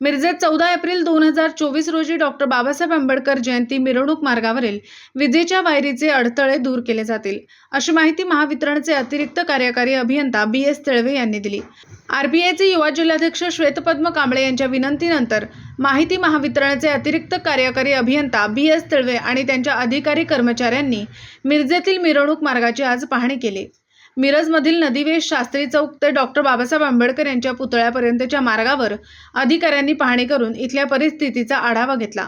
मिरजेत चौदा एप्रिल दोन हजार चोवीस रोजी डॉक्टर बाबासाहेब आंबेडकर जयंती मिरवणूक मार्गावरील विजेच्या वायरीचे अडथळे दूर केले जातील अशी माहिती महावितरणचे अतिरिक्त कार्यकारी अभियंता बी एस तळवे यांनी दिली. आरबीआयचे युवा जिल्हाध्यक्ष श्वेतपद्म कांबळे यांच्या विनंतीनंतर माहिती महावितरणचे अतिरिक्त कार्यकारी अभियंता बी एस तळवे आणि त्यांच्या अधिकारी कर्मचाऱ्यांनी मिरजेतील मिरवणूक मार्गाची आज पाहणी केली. मिरजमधील नदीवेश शास्त्री चौक ते डॉक्टर बाबासाहेब आंबेडकर यांच्या पुतळ्यापर्यंतच्या मार्गावर अधिकाऱ्यांनी पाहणी करून इथल्या परिस्थितीचा आढावा घेतला.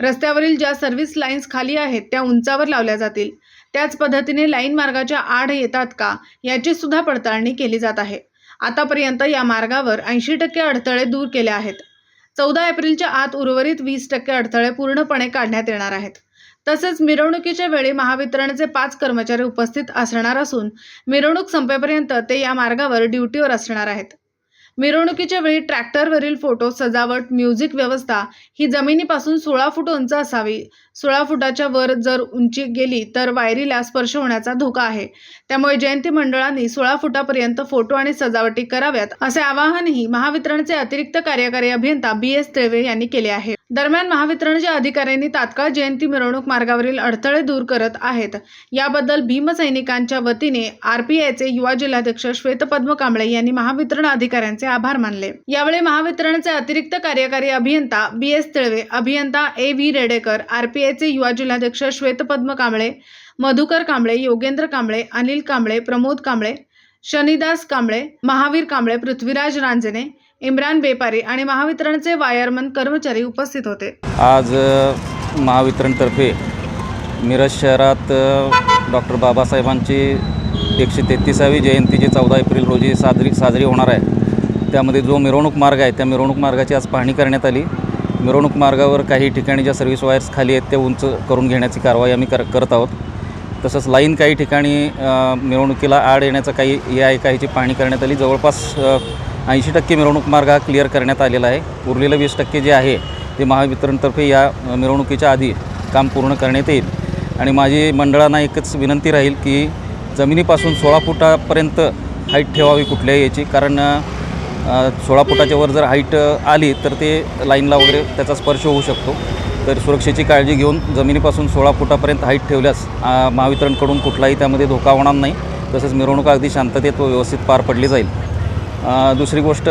रस्त्यावरील ज्या सर्व्हिस लाईन्स खाली आहेत त्या उंचावर लावल्या जातील. त्याच पद्धतीने लाईन मार्गाच्या आड येतात का याची सुद्धा पडताळणी केली जात आहे. आतापर्यंत या मार्गावर ऐंशी टक्के अडथळे दूर केले आहेत. चौदा एप्रिलच्या आत उर्वरित वीस टक्के अडथळे पूर्णपणे काढण्यात येणार आहेत. तसेच मिरवणुकीच्या वेळी महावितरणचे पाच कर्मचारी उपस्थित असणार असून मिरवणूक संपेपर्यंत ते या मार्गावर ड्युटीवर असणार आहेत. मिरवणुकीच्या वेळी ट्रॅक्टरवरील फोटो सजावट म्युझिक व्यवस्था ही जमिनीपासून सोळा फूट उंच असावी. सोळा फुटाच्या वर जर उंची गेली तर वायरीला स्पर्श होण्याचा धोका आहे. त्यामुळे जयंती मंडळांनी सोळा फुटापर्यंत फोटो आणि सजावटी कराव्यात असे आवाहनही महावितरणचे अतिरिक्त कार्यकारी अभियंता बी एस तेळवे यांनी केले आहे. दरम्यान महावितरणच्या अधिकाऱ्यांनी तात्काळ जयंती मिरवणूक मार्गावरील अडथळे दूर करत आहेत. याबद्दल भीमसैनिकांच्या वतीने आरपीआयचे युवा जिल्हाध्यक्ष श्वेतपद्म कांबळे यांनी महावितरण अधिकाऱ्यांचे आभार मानले. यावेळी महावितरणचे अतिरिक्त कार्यकारी अभियंता बी एस तळवे अभियंता ए व्ही रेडेकर आरपीआयचे युवा जिल्हाध्यक्ष श्वेतपद्म कांबळे मधुकर कांबळे योगेंद्र कांबळे अनिल कांबळे प्रमोद कांबळे शनिदास कांबळे महावीर कांबळे पृथ्वीराज रांजणे इम्रान बेपारी आणि महावितरणचे वायरमन कर्मचारी उपस्थित होते. आज महावितरणतर्फे मिरज शहरात डॉक्टर बाबासाहेबांची एकशे तेहतीसावी जयंती जी चौदा एप्रिल रोजी साजरी साजरी होणार आहे. त्यामध्ये जो मिरवणूक मार्ग आहे त्या मिरवणूक मार्गाची आज पाहणी करण्यात आली. मिरवणूक मार्गावर काही ठिकाणी ज्या सर्व्हिस वायर्स खाली आहेत त्या उंच करून घेण्याची कारवाई आम्ही कर करत आहोत. तसंच लाईन काही ठिकाणी मिरवणुकीला आड येण्याचं काही हे आहे काहीची पाहणी करण्यात आली. जवळपास ऐंशी टक्के मिरवणूक मार्ग हा क्लिअर करण्यात आलेला आहे. उरलेलं वीस टक्के जे आहे ते महावितरणतर्फे या मिरवणुकीच्या आधी काम पूर्ण करण्यात येईल. आणि माझी मंडळांना एकच विनंती राहील की जमिनीपासून सोळा फुटापर्यंत हाईट ठेवावी कुठल्याही याची. कारण सोळा फुटाच्या वर जर हाईट आली तर ते लाईनला वगैरे त्याचा स्पर्श होऊ शकतो. तर सुरक्षेची काळजी घेऊन जमिनीपासून सोळा फुटापर्यंत हाईट ठेवल्यास महावितरणकडून कुठलाही त्यामध्ये धोका होणार नाही. तसंच मिरवणूक अगदी शांततेत व व्यवस्थित पार पडली जाईल. दुसरी गोष्ट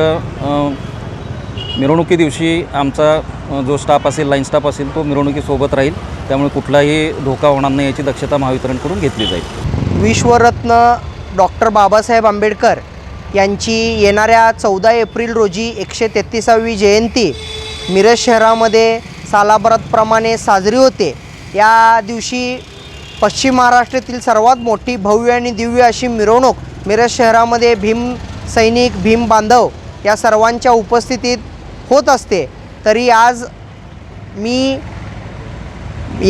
मिरवणुकी दिवशी आमचा जो स्टाफ असेल लाईन स्टाफ असेल तो मिरवणुकीसोबत राहील. त्यामुळे कुठलाही धोका होणार नाही याची दक्षता महावितरणकडून घेतली जाईल. विश्वरत्न डॉक्टर बाबासाहेब आंबेडकर यांची येणाऱ्या चौदा एप्रिल रोजी एकशे तेहतीसावी जयंती मिरज शहरामध्ये सालाभरातप्रमाणे साजरी होते. या दिवशी पश्चिम महाराष्ट्रातील सर्वात मोठी भव्य आणि दिव्य अशी मिरवणूक मिरज शहरामध्ये भीम सैनिक भीम बांधव या सर्वांच्या उपस्थितीत होत असते. तरी आज मी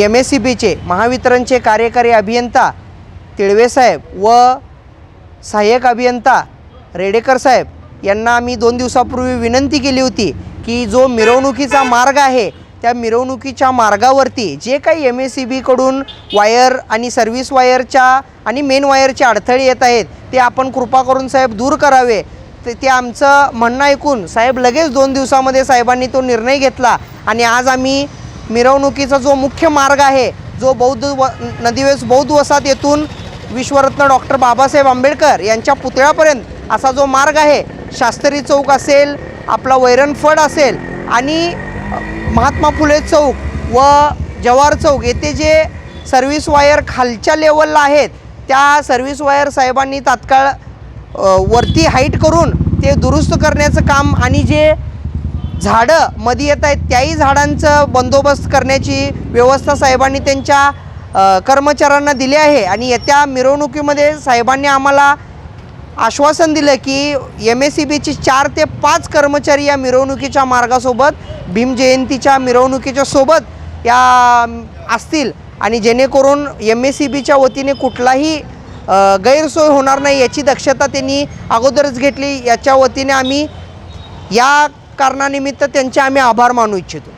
एम एस सी बीचे महावितरणचे कार्यकारी अभियंता तिळवे साहेब व सहाय्यक अभियंता रेडेकर साहेब यांना मी दोन दिवसापूर्वी विनंती केली होती की जो मिरवणुकीचा मार्ग आहे त्या मिरवणुकीच्या मार्गावरती जे काही एम एस सी बीकडून वायर आणि सर्व्हिस वायरच्या आणि मेन वायरचे अडथळे येत आहेत ते आपण कृपा करून साहेब दूर करावे. ते ते आमचं म्हणणं ऐकून साहेब लगेच दोन दिवसामध्ये साहेबांनी तो निर्णय घेतला. आणि आज आम्ही मिरवणुकीचा जो मुख्य मार्ग आहे जो बौद्ध व नदीवेस बौद्ध वसाहत येथून विश्वरत्न डॉक्टर बाबासाहेब आंबेडकर यांच्या पुतळ्यापर्यंत असा जो मार्ग आहे शास्त्री चौक असेल आपला वैरणफड असेल आणि महात्मा फुले चौक व जवाहर चौक येथे जे सर्व्हिस वायर खालच्या लेवलला आहेत त्या सर्व्हिस वायर साहेबांनी तात्काळ वरती हाईट करून ते दुरुस्त करण्याचं काम आणि जे झाडं मध्ये येत आहेत त्याही झाडांचं बंदोबस्त करण्याची व्यवस्था साहेबांनी त्यांच्या कर्मचाऱ्यांना दिली आहे. आणि येत्या मिरवणुकीमध्ये साहेबांनी आम्हाला आश्वासन दिलं की एम एस सी बीची चार ते पाच कर्मचारी या मिरवणुकीच्या मार्गासोबत भीम जयंतीच्या मिरवणुकीच्या सोबत या असतील. आणि जेणेकरून एम एस सी बीच्या वतीने कुठलाही गैरसोय होणार नाही याची दक्षता त्यांनी अगोदरच घेतली. याच्या वतीने आम्ही या कारणानिमित्त त्यांचे आम्ही आभार मानू इच्छितो.